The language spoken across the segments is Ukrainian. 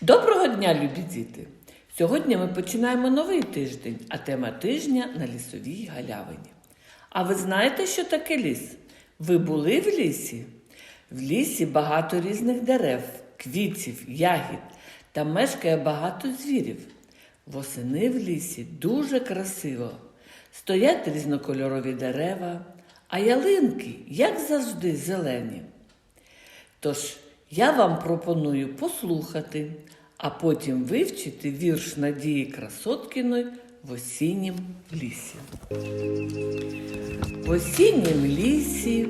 Доброго дня, любі діти! Сьогодні ми починаємо новий тиждень, а тема тижня на лісовій галявині. А ви знаєте, що таке ліс? Ви були в лісі? В лісі багато різних дерев, квітів, ягід та мешкає багато звірів. Восени в лісі дуже красиво. Стоять різнокольорові дерева, а ялинки, як завжди, зелені. Тож я вам пропоную послухати, а потім вивчити вірш Надії Красоткіної в осіннім лісі. В осіннім лісі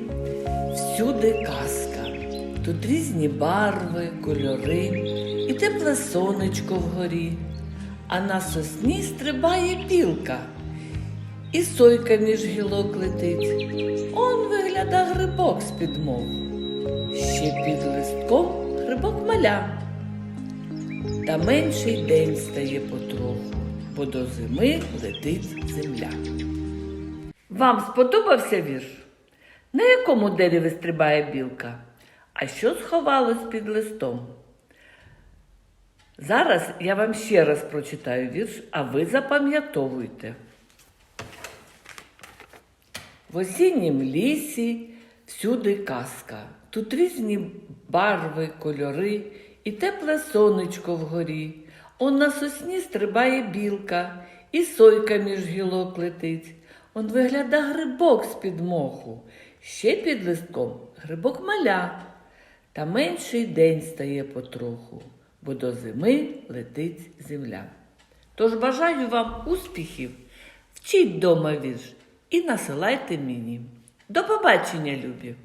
всюди казка. Тут різні барви, кольори і тепле сонечко вгорі. А на сосні стрибає білка, і сойка між гілок летить. Он вигляда грибок з-під моху. Ще під листком грибок маля. Та менший день стає потроху, бо до зими летить земля. Вам сподобався вірш? На якому дереві стрибає білка? А що сховалось під листом? Зараз я вам ще раз прочитаю вірш, а ви запам'ятовуйте. В осіннім лісі всюди казка. Тут різні барви, кольори і тепле сонечко вгорі. Он на сосні стрибає білка, і сойка між гілок летить. Он вигляда грибок з-під моху, ще під листком грибок маля. Та менший день стає потроху, бо до зими летить земля. Тож бажаю вам успіхів, вчіть дома вірш і насилайте мені. До побачення, любі!